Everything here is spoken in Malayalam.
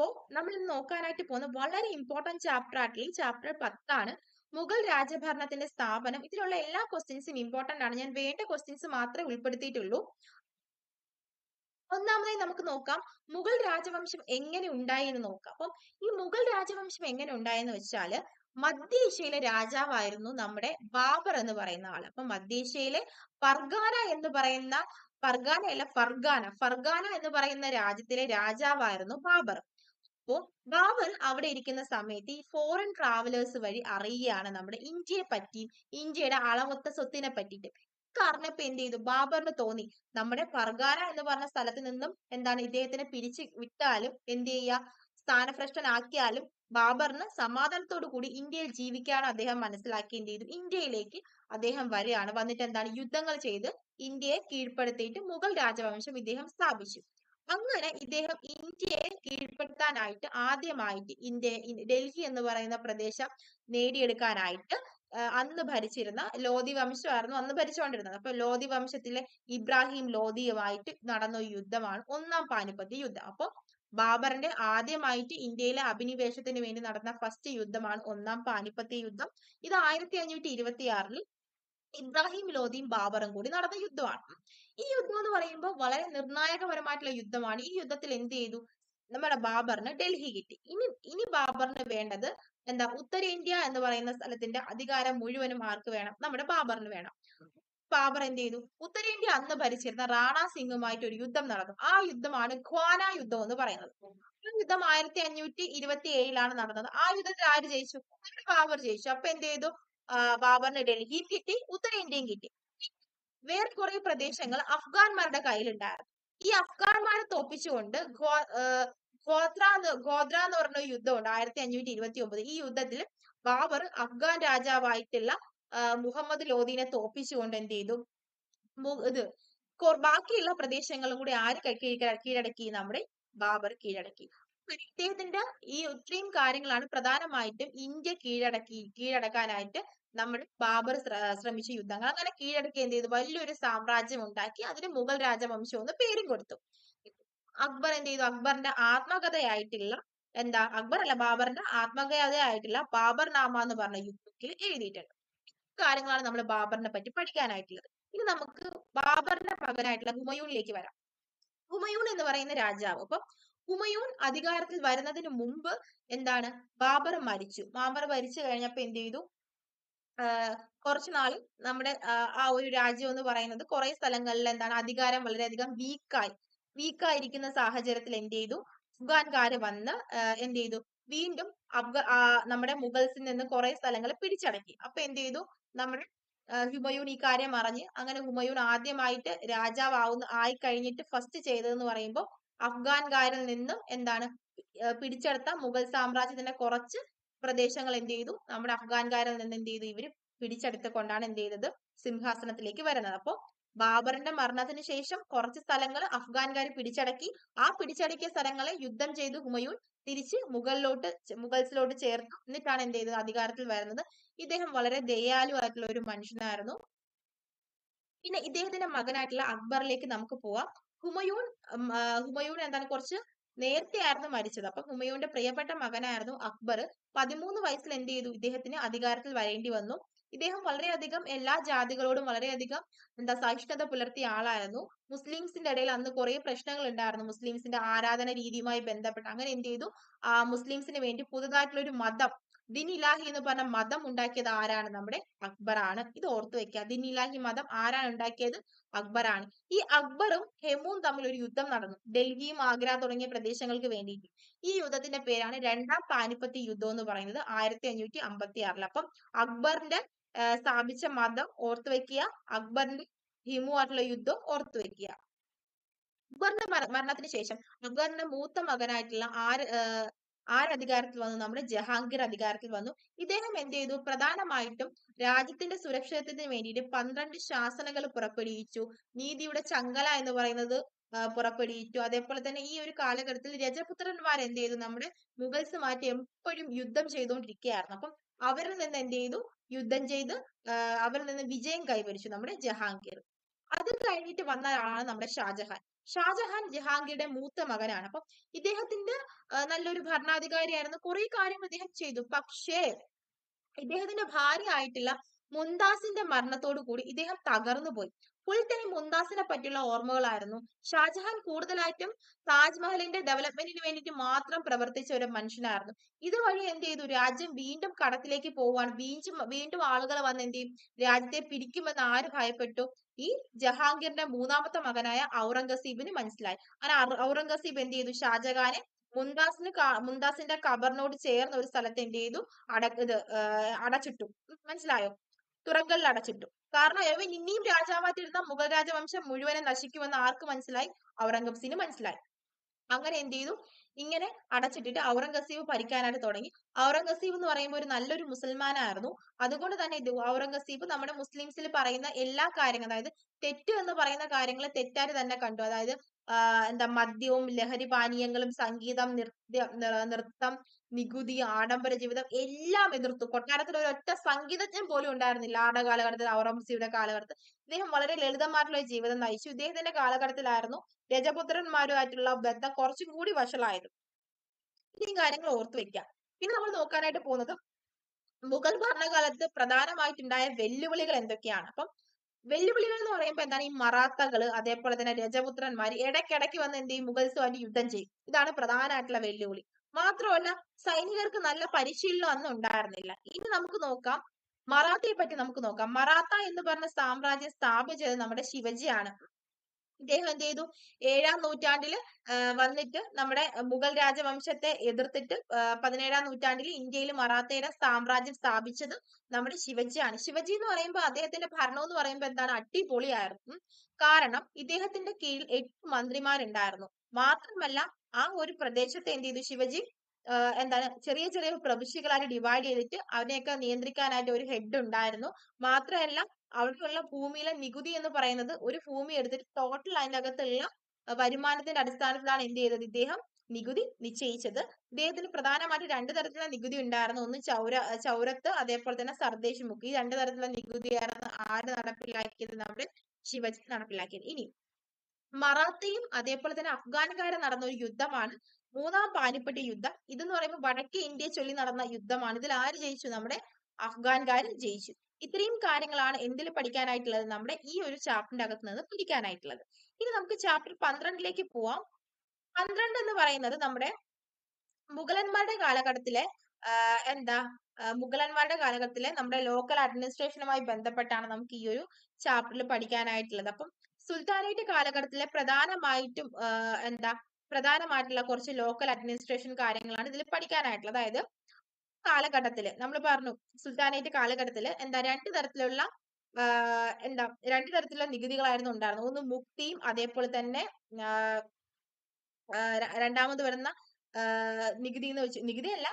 അപ്പോ നമ്മൾ ഇന്ന് നോക്കാനായിട്ട് പോകുന്ന വളരെ ഇമ്പോർട്ടന്റ് ചാപ്റ്റർ ആയിട്ടുള്ള ചാപ്റ്റർ പത്താണ്. മുഗൾ രാജഭരണത്തിന്റെ സ്ഥാപനം. ഇതിലുള്ള എല്ലാ ക്വസ്റ്റ്യൻസും ഇമ്പോർട്ടന്റ് ആണ്. ഞാൻ വേണ്ട ക്വസ്റ്റ്യൻസ് മാത്രമേ ഉൾപ്പെടുത്തിയിട്ടുള്ളൂ. ഒന്നാമതായി നമുക്ക് നോക്കാം. മുഗൾ രാജവംശം എങ്ങനെ ഉണ്ടായി എന്ന് നോക്കാം. അപ്പം ഈ മുഗൾ രാജവംശം എങ്ങനെ ഉണ്ടായെന്ന് വെച്ചാൽ മധ്യേഷ്യയിലെ രാജാവായിരുന്നു നമ്മുടെ ബാബർ എന്ന് പറയുന്ന ആൾ. അപ്പൊ മധ്യേഷ്യയിലെ പർഗാന എന്ന് പറയുന്ന ഫർഗാന അല്ല ഫർഗാന. ഫർഗാന എന്ന് പറയുന്ന രാജ്യത്തിലെ രാജാവായിരുന്നു ബാബർ. അപ്പോ ബാബർ അവിടെ ഇരിക്കുന്ന സമയത്ത് ഈ ഫോറിൻ ട്രാവലേഴ്സ് വഴി അറിയുകയാണ് നമ്മുടെ ഇന്ത്യയെ പറ്റി ഇന്ത്യയുടെ അളവൊത്ത സ്വത്തിനെ പറ്റിയിട്ട്. കാരണപ്പോ എന്ത് ചെയ്തു? ബാബറിന് തോന്നി. നമ്മുടെ ഫർഗാന എന്ന് പറഞ്ഞ സ്ഥലത്ത് നിന്നും എന്താണ് ഇദ്ദേഹത്തിനെ പിരിച്ചു വിട്ടാലും എന്ത് ചെയ്യുക? സ്ഥാനഭ്രഷ്ടനാക്കിയാലും ബാബറിന് സമാധാനത്തോടു കൂടി ഇന്ത്യയിൽ ജീവിക്കാണ് അദ്ദേഹം മനസ്സിലാക്കി എന്ത് ചെയ്തു? ഇന്ത്യയിലേക്ക് അദ്ദേഹം വരികയാണ്. വന്നിട്ട് എന്താണ്? യുദ്ധങ്ങൾ ചെയ്ത് ഇന്ത്യയെ കീഴ്പ്പെടുത്തിയിട്ട് മുഗൾ രാജവംശം ഇദ്ദേഹം സ്ഥാപിച്ചു. അങ്ങനെ ഇദ്ദേഹം ഇന്ത്യയെ കീഴ്പ്പെടുത്താനായിട്ട് ആദ്യമായിട്ട് ഇന്ത്യ ഡൽഹി എന്ന് പറയുന്ന പ്രദേശം നേടിയെടുക്കാനായിട്ട് അന്ന് ഭരിച്ചിരുന്ന ലോധി വംശമായിരുന്നു അന്ന് ഭരിച്ചുകൊണ്ടിരുന്നത്. അപ്പൊ ലോധി വംശത്തിലെ ഇബ്രാഹിം ലോധിയുമായിട്ട് നടന്ന യുദ്ധമാണ് ഒന്നാം പാനിപ്പത്തി യുദ്ധം. അപ്പൊ ബാബറിന്റെ ആദ്യമായിട്ട് ഇന്ത്യയിലെ അഭിനിവേശത്തിന് വേണ്ടി നടന്ന ഫസ്റ്റ് യുദ്ധമാണ് ഒന്നാം പാനിപ്പത്തി യുദ്ധം. ഇത് ആയിരത്തി അഞ്ഞൂറ്റി ഇരുപത്തി ആറിൽ ഇബ്രാഹിം ലോധിയും ബാബറും കൂടി നടന്ന യുദ്ധമാണ്. ഈ യുദ്ധം എന്ന് പറയുമ്പോൾ വളരെ നിർണായകപരമായിട്ടുള്ള യുദ്ധമാണ്. ഈ യുദ്ധത്തിൽ എന്ത് ചെയ്തു? നമ്മുടെ ബാബറിന് ഡൽഹി കിട്ടി. ഇനി ഇനി ബാബറിന് വേണ്ടത് എന്താ? ഉത്തരേന്ത്യ എന്ന് പറയുന്ന സ്ഥലത്തിന്റെ അധികാരം മുഴുവനും ആർക്ക് വേണം? നമ്മുടെ ബാബറിന് വേണം. ബാബർ എന്ത് ചെയ്തു? ഉത്തരേന്ത്യ അന്ന് ഭരിച്ചിരുന്ന റാണ സിംഗുമായിട്ട് ഒരു യുദ്ധം നടന്നു. ആ യുദ്ധമാണ് ഖ്വാന യുദ്ധം എന്ന് പറയുന്നത്. ആ യുദ്ധം ആയിരത്തി അഞ്ഞൂറ്റി ഇരുപത്തി ഏഴിലാണ് നടന്നത്. ആ യുദ്ധത്തിൽ ആര് ജയിച്ചു? ബാബർ ജയിച്ചു. അപ്പൊ എന്ത് ചെയ്തു? ബാബറിന് ഡൽഹിയും കിട്ടി ഉത്തരേന്ത്യയും കിട്ടി. വേറെ കുറെ പ്രദേശങ്ങൾ അഫ്ഗാൻമാരുടെ കയ്യിലുണ്ടായിരുന്നു. ഈ അഫ്ഗാൻമാരെ തോപ്പിച്ചുകൊണ്ട് ഗോത്ര ഗോത്ര എന്ന് പറഞ്ഞ യുദ്ധമുണ്ട്. ആയിരത്തി അഞ്ഞൂറ്റി ഇരുപത്തി ഒമ്പത് ഈ യുദ്ധത്തിൽ ബാബർ അഫ്ഗാൻ രാജാവായിട്ടുള്ള മുഹമ്മദ് ലോദീനെ തോപ്പിച്ചുകൊണ്ട് എന്ത് ചെയ്തു? ഇത് ബാക്കിയുള്ള പ്രദേശങ്ങളും കൂടി ആര് കീഴടക്കി നമ്മുടെ ബാബർ കീഴടക്കി. ഇദ്ദേഹത്തിന്റെ ഈ ഇത്രയും കാര്യങ്ങളാണ് പ്രധാനമായിട്ടും ഇന്ത്യ കീഴടക്കി കീഴടക്കാനായിട്ട് നമ്മൾ ബാബർ ശ്രമിച്ച യുദ്ധങ്ങൾ. അങ്ങനെ കീഴടക്കി എന്ത് ചെയ്തു? വലിയൊരു സാമ്രാജ്യം ഉണ്ടാക്കി അതിന് മുഗൾ രാജവംശം എന്ന് പേരും കൊടുത്തു. അക്ബർ എന്ത് ചെയ്തു? അക്ബറിന്റെ ആത്മകഥയായിട്ടുള്ള എന്താ? അക്ബർ അല്ല ബാബറിന്റെ ആത്മകഥയായിട്ടുള്ള ബാബർ നാമ എന്ന് പറഞ്ഞ യുദ്ധത്തിൽ എഴുതിയിട്ടുണ്ട്. കാര്യങ്ങളാണ് നമ്മൾ ബാബറിനെ പറ്റി പഠിക്കാനായിട്ടുള്ളത്. ഇനി നമുക്ക് ബാബറിന്റെ മകനായിട്ടുള്ള ഹുമയൂണിലേക്ക് വരാം. ഹുമയൂൺ എന്ന് പറയുന്ന രാജാവ്. അപ്പം ഹുമയൂൺ അധികാരത്തിൽ വരുന്നതിന് മുമ്പ് എന്താണ്? ബാബർ മരിച്ചു. ബാബർ മരിച്ചു കഴിഞ്ഞപ്പോ എന്ത് ചെയ്തു? കുറച്ചു നാൾ നമ്മുടെ ആ ഒരു രാജ്യം എന്ന് പറയുന്നത് കുറെ സ്ഥലങ്ങളിൽ എന്താണ്? അധികാരം വളരെയധികം വീക്കായി. വീക്കായിരിക്കുന്ന സാഹചര്യത്തിൽ എന്ത് ചെയ്തു? അഫ്ഗാൻകാര് വന്ന് എന്ത് ചെയ്തു? വീണ്ടും അഫ്ഗാ നമ്മുടെ മുഗൾസിൽ നിന്ന് കുറെ സ്ഥലങ്ങൾ പിടിച്ചടക്കി. അപ്പൊ എന്ത് ചെയ്തു? നമ്മുടെ ഹുമയൂൺ ഈ കാര്യം അറിഞ്ഞ് അങ്ങനെ ഹുമയൂൺ ആദ്യമായിട്ട് രാജാവാവുന്ന ആയി കഴിഞ്ഞിട്ട് ഫസ്റ്റ് ചെയ്തതെന്ന് പറയുമ്പോൾ അഫ്ഗാൻകാരിൽ നിന്നും എന്താണ് പിടിച്ചെടുത്ത മുഗൾ സാമ്രാജ്യത്തിന്റെ കുറച്ച് പ്രദേശങ്ങൾ എന്ത് ചെയ്തു? നമ്മുടെ അഫ്ഗാൻകാരിൽ നിന്ന് എന്ത് ചെയ്തു? ഇവർ പിടിച്ചെടുത്തുകൊണ്ടാണ് എന്ത് ചെയ്തത്? സിംഹാസനത്തിലേക്ക് വരുന്നത്. അപ്പോ ബാബറിന്റെ മരണത്തിന് ശേഷം കുറച്ച് സ്ഥലങ്ങൾ അഫ്ഗാൻകാർ പിടിച്ചടക്കി. ആ പിടിച്ചടക്കിയ സ്ഥലങ്ങളെ യുദ്ധം ചെയ്ത് ഹുമയൂൺ തിരിച്ച് മുഗളിലോട്ട് മുഗൾസിലോട്ട് ചേർത്തു. എന്നിട്ടാണ് എന്ത് ചെയ്തത്? അധികാരത്തിൽ വരുന്നത്. ഇദ്ദേഹം വളരെ ദയാലു ആയിട്ടുള്ള ഒരു മനുഷ്യനായിരുന്നു. പിന്നെ ഇദ്ദേഹത്തിന്റെ മകനായിട്ടുള്ള അക്ബറിലേക്ക് നമുക്ക് പോവാം. ഹുമയൂൺ ഹുമയൂൺ എന്താണ് കുറച്ച്? നേരത്തെ ആയിരുന്നു മരിച്ചത്. അപ്പൊ ഹുമയൂന്റെ പ്രിയപ്പെട്ട മകനായിരുന്നു അക്ബർ. പതിമൂന്ന് വയസ്സിൽ എന്ത് ചെയ്തു? ഇദ്ദേഹത്തിന് അധികാരത്തിൽ വരേണ്ടി വന്നു. ഇദ്ദേഹം വളരെയധികം എല്ലാ ജാതികളോടും വളരെയധികം എന്താ സഹിഷ്ണുത പുലർത്തിയ ആളായിരുന്നു. മുസ്ലിംസിന്റെ ഇടയിൽ അന്ന് കുറെ പ്രശ്നങ്ങൾ ഉണ്ടായിരുന്നു. മുസ്ലിംസിന്റെ ആരാധന രീതിയുമായി ബന്ധപ്പെട്ട് അങ്ങനെ എന്ത് ചെയ്തു? ആ മുസ്ലിംസിന് വേണ്ടി പുതുതായിട്ടുള്ള ഒരു മതം ദിൻ ഇലാഹി എന്ന് പറഞ്ഞ മതം ഉണ്ടാക്കിയത് ആരാണ്? നമ്മുടെ അക്ബറാണ്. ഇത് ഓർത്തു വെക്കുക. ദിൻ ഇലാഹി മതം ആരാണ് ഉണ്ടാക്കിയത്? അക്ബറാണ്. ഈ അക്ബറും ഹെമുവും തമ്മിൽ ഒരു യുദ്ധം നടന്നു. ഡൽഹിയും ആഗ്ര തുടങ്ങിയ പ്രദേശങ്ങൾക്ക് വേണ്ടിയിട്ട്. ഈ യുദ്ധത്തിന്റെ പേരാണ് രണ്ടാം പാനിപ്പത്തി യുദ്ധം എന്ന് പറയുന്നത് ആയിരത്തി അഞ്ഞൂറ്റി അമ്പത്തി ആറിൽ അപ്പം അക്ബറിന്റെ സ്ഥാപിച്ച മതം ഓർത്തു വെക്കുക അക്ബറിന്റെ ഹിമുവായിട്ടുള്ള യുദ്ധം ഓർത്തു വെക്കുക അക്ബറിന്റെ മരണത്തിന് ശേഷം അക്ബറിന്റെ മൂത്ത മകനായിട്ടുള്ള ആര് ആര് അധികാരത്തിൽ വന്നു നമ്മുടെ ജഹാംഗീർ അധികാരത്തിൽ വന്നു. ഇദ്ദേഹം എന്ത് ചെയ്തു? പ്രധാനമായിട്ടും രാജ്യത്തിന്റെ സുരക്ഷിതത്വത്തിന് വേണ്ടിയിട്ട് പന്ത്രണ്ട് ശാസനകൾ പുറപ്പെടുവിച്ചു. നീതിയുടെ ചങ്ങല എന്ന് പറയുന്നത് പുറപ്പെടുവിച്ചു. അതേപോലെ തന്നെ ഈ ഒരു കാലഘട്ടത്തിൽ രജപുത്രന്മാർ എന്ത് ചെയ്തു? നമ്മുടെ മുഗൾസ് മാറ്റി എപ്പോഴും യുദ്ധം ചെയ്തുകൊണ്ടിരിക്കുകയായിരുന്നു. അപ്പം അവരിൽ നിന്ന് എന്ത് ചെയ്തു? യുദ്ധം ചെയ്ത് അവരിൽ നിന്ന് വിജയം കൈവരിച്ചു നമ്മുടെ ജഹാംഗീർ. അത് കഴിഞ്ഞിട്ട് വന്ന ആളാണ് നമ്മുടെ ഷാജഹാൻ. ഷാജഹാൻ ജഹാംഗീറുടെ മൂത്ത മകനാണ്. അപ്പം ഇദ്ദേഹത്തിന്റെ നല്ലൊരു ഭരണാധികാരിയായിരുന്നു. കുറെ കാര്യങ്ങൾ ഇദ്ദേഹം ചെയ്തു. പക്ഷേ ഇദ്ദേഹത്തിന്റെ ഭാര്യ ആയിട്ടുള്ള മുംതാസിന്റെ മരണത്തോടു കൂടി ഇദ്ദേഹം തകർന്നു പോയി ടൈം മുംതാസിനെ പറ്റിയുള്ള ഓർമ്മകളായിരുന്നു. ഷാജഹാൻ കൂടുതലായിട്ടും താജ്മഹലിന്റെ ഡെവലപ്മെന്റിന് വേണ്ടിയിട്ട് മാത്രം പ്രവർത്തിച്ച ഒരു മനുഷ്യനായിരുന്നു. ഇതുവഴി എന്ത് ചെയ്തു? രാജ്യം വീണ്ടും കടത്തിലേക്ക് പോവാണ് വീണ്ടും വീണ്ടും ആളുകൾ വന്ന് എന്ത് ചെയ്യും? രാജ്യത്തെ പിടിക്കുമെന്ന് ആര് ഭയപ്പെട്ടു? ഈ ജഹാംഗീറിന്റെ മൂന്നാമത്തെ മകനായ ഔറംഗസീബിന് മനസ്സിലായി. അങ്ങനെ ഔറംഗസീബ് എന്ത് ചെയ്തു? ഷാജഹാനെ മുംതാസിന് മുംതാസിന്റെ കബറിനോട് ചേർന്ന ഒരു സ്ഥലത്ത് എന്ത് ചെയ്തു? അട ഇത് അടച്ചിട്ടു. മനസ്സിലായോ? തുറങ്കലിൽ അടച്ചിട്ടു. കാരണം ഇവൻ ഇനിയും രാജാവായിട്ടിരുന്ന മുഗൾ രാജവംശം മുഴുവനും നശിക്കുമെന്ന് ആർക്ക് മനസ്സിലായി? ഔറംഗസേബിന് മനസ്സിലായി. അങ്ങനെ എന്ത് ചെയ്തു? ഇങ്ങനെ അടച്ചിട്ടിട്ട് ഔറംഗസീബ് ഭരിക്കാനായിട്ട് തുടങ്ങി. ഔറംഗസീബ് എന്ന് പറയുമ്പോൾ ഒരു നല്ലൊരു മുസൽമാനായിരുന്നു. അതുകൊണ്ട് തന്നെ ഇത് ഔറംഗസീബ് നമ്മുടെ മുസ്ലിംസിൽ പറയുന്ന എല്ലാ കാര്യങ്ങളും അതായത് തെറ്റ് എന്ന് പറയുന്ന കാര്യങ്ങൾ തെറ്റായിട്ട് തന്നെ കണ്ടു. അതായത് എന്താ മദ്യവും ലഹരി പാനീയങ്ങളും സംഗീതം നൃത്യ നൃത്തം നികുതി ആഡംബര ജീവിതം എല്ലാം എതിർത്തു. കൊട്ടാരത്തിൽ ഒരു ഒറ്റ സംഗീതജ്ഞൻ പോലും ഉണ്ടായിരുന്നില്ല ആടെ കാലഘട്ടത്തിൽ ഔറംഗസീബിയുടെ കാലഘട്ടത്തിൽ. ഇദ്ദേഹം വളരെ ലളിതമായിട്ടുള്ള ജീവിതം നയിച്ചു. ഇദ്ദേഹത്തിന്റെ കാലഘട്ടത്തിലായിരുന്നു രജപുത്രന്മാരുമായിട്ടുള്ള ബന്ധം കുറച്ചും കൂടി വഷളായത്. ഈ കാര്യങ്ങൾ ഓർത്തു വെക്കാം പിന്നെ നമ്മൾ നോക്കാനായിട്ട് പോകുന്നത് മുഗൾ ഭരണകാലത്ത് പ്രധാനമായിട്ടുണ്ടായ വെല്ലുവിളികൾ എന്തൊക്കെയാണ്? അപ്പം വെല്ലുവിളികൾ എന്ന് പറയുമ്പോൾ എന്താണ്? ഈ മറാത്തകൾ അതേപോലെ തന്നെ രജപുത്രന്മാർ ഇടയ്ക്കിടയ്ക്ക് വന്ന് എന്ത് ചെയ്യും? മുഗൾസുമായിട്ട് യുദ്ധം ചെയ്യും. ഇതാണ് പ്രധാനമായിട്ടുള്ള വെല്ലുവിളി. മാത്രമല്ല സൈനികർക്ക് നല്ല പരിശീലനം അന്ന് ഉണ്ടായിരുന്നില്ല. ഇനി നമുക്ക് നോക്കാം. മറാത്തയെ പറ്റി നമുക്ക് നോക്കാം. മറാത്ത എന്ന് പറഞ്ഞ സാമ്രാജ്യം സ്ഥാപിച്ചത് നമ്മുടെ ശിവജിയാണ്. ഇദ്ദേഹം എന്ത് ചെയ്തു? ഏഴാം നൂറ്റാണ്ടിൽ വന്നിട്ട് നമ്മുടെ മുഗൾ രാജവംശത്തെ എതിർത്തിട്ട് പതിനേഴാം നൂറ്റാണ്ടിൽ ഇന്ത്യയിൽ മറാത്തയുടെ സാമ്രാജ്യം സ്ഥാപിച്ചത് നമ്മുടെ ശിവജിയാണ്. ശിവജി എന്ന് പറയുമ്പോൾ അദ്ദേഹത്തിന്റെ ഭരണം എന്ന് പറയുമ്പോൾ എന്താണ്? അടിപൊളിയായിരുന്നു. കാരണം ഇദ്ദേഹത്തിന്റെ കീഴിൽ എട്ട് മന്ത്രിമാരുണ്ടായിരുന്നു. മാത്രമല്ല ആ ഒരു പ്രദേശത്തെ എന്ത് ചെയ്തു ശിവജി? എന്താണ്? ചെറിയ ചെറിയ പ്രവിശ്യകളായിട്ട് ഡിവൈഡ് ചെയ്തിട്ട് അവനെയൊക്കെ നിയന്ത്രിക്കാനായിട്ട് ഒരു ഹെഡ് ഉണ്ടായിരുന്നു. മാത്രമല്ല അവിടെയുള്ള ഭൂമിയിലെ നികുതി എന്ന് പറയുന്നത് ഒരു ഭൂമി എടുത്തിട്ട് ടോട്ടൽ അതിന്റെ അകത്തുള്ള വരുമാനത്തിന്റെ അടിസ്ഥാനത്തിലാണ് എന്ത് ചെയ്തത് ഇദ്ദേഹം നികുതി നിശ്ചയിച്ചത്. ഇദ്ദേഹത്തിന് പ്രധാനമായിട്ട് രണ്ട് തരത്തിലുള്ള നികുതി ഉണ്ടായിരുന്നു. ഒന്ന് ചൗര ചൗരത്ത് അതേപോലെ തന്നെ സർദേശ് മുഖ്. ഈ രണ്ട് തരത്തിലുള്ള നികുതിയായിരുന്നു ആര് നടപ്പിലാക്കിയത്? നമ്മുടെ ശിവജി നടപ്പിലാക്കിയത്. ഇനി മറാത്തയും അതേപോലെ തന്നെ അഫ്ഗാനുകാരും നടന്ന ഒരു യുദ്ധമാണ്. മൂന്നാം പാനിപ്പട്ടി യുദ്ധം. ഇതെന്ന് പറയുമ്പോൾ വടക്കേ ഇന്ത്യയെ ചൊല്ലി നടന്ന യുദ്ധമാണ്. ഇതിൽ ആര് ജയിച്ചു? നമ്മുടെ അഫ്ഗാൻകാർ ജയിച്ചു. ഇത്രയും കാര്യങ്ങളാണ് എന്തിൽ പഠിക്കാനായിട്ടുള്ളത്? നമ്മുടെ ഈ ഒരു ചാപ്റ്ററിന്റെ അകത്ത് നിന്ന് പഠിക്കാനായിട്ടുള്ളത്. ഇനി നമുക്ക് ചാപ്റ്റർ പന്ത്രണ്ടിലേക്ക് പോവാം. പന്ത്രണ്ട് എന്ന് പറയുന്നത് നമ്മുടെ മുഗളന്മാരുടെ കാലഘട്ടത്തിലെ എന്താ മുഗളന്മാരുടെ കാലഘട്ടത്തിലെ നമ്മുടെ ലോക്കൽ അഡ്മിനിസ്ട്രേഷനുമായി ബന്ധപ്പെട്ടാണ് നമുക്ക് ഈ ഒരു ചാപ്റ്ററിൽ പഠിക്കാനായിട്ടുള്ളത്. അപ്പം സുൽത്താനേറ്റ് കാലഘട്ടത്തിലെ പ്രധാനമായിട്ടും എന്താ പ്രധാനമായിട്ടുള്ള കുറച്ച് ലോക്കൽ അഡ്മിനിസ്ട്രേഷൻ കാര്യങ്ങളാണ് ഇതിൽ പഠിക്കാനായിട്ടുള്ളത്. അതായത് കാലഘട്ടത്തിൽ. നമ്മൾ പറഞ്ഞു സുൽത്താനേറ്റ് കാലഘട്ടത്തിൽ എന്താ രണ്ട് തരത്തിലുള്ള എന്താ രണ്ട് തരത്തിലുള്ള നികുതികളായിരുന്നു ഉണ്ടായിരുന്നത്. ഒന്ന് മുക്തിയും അതേപോലെ തന്നെ രണ്ടാമത് വരുന്ന നികുതി എന്ന് വെച്ച് നികുതി അല്ല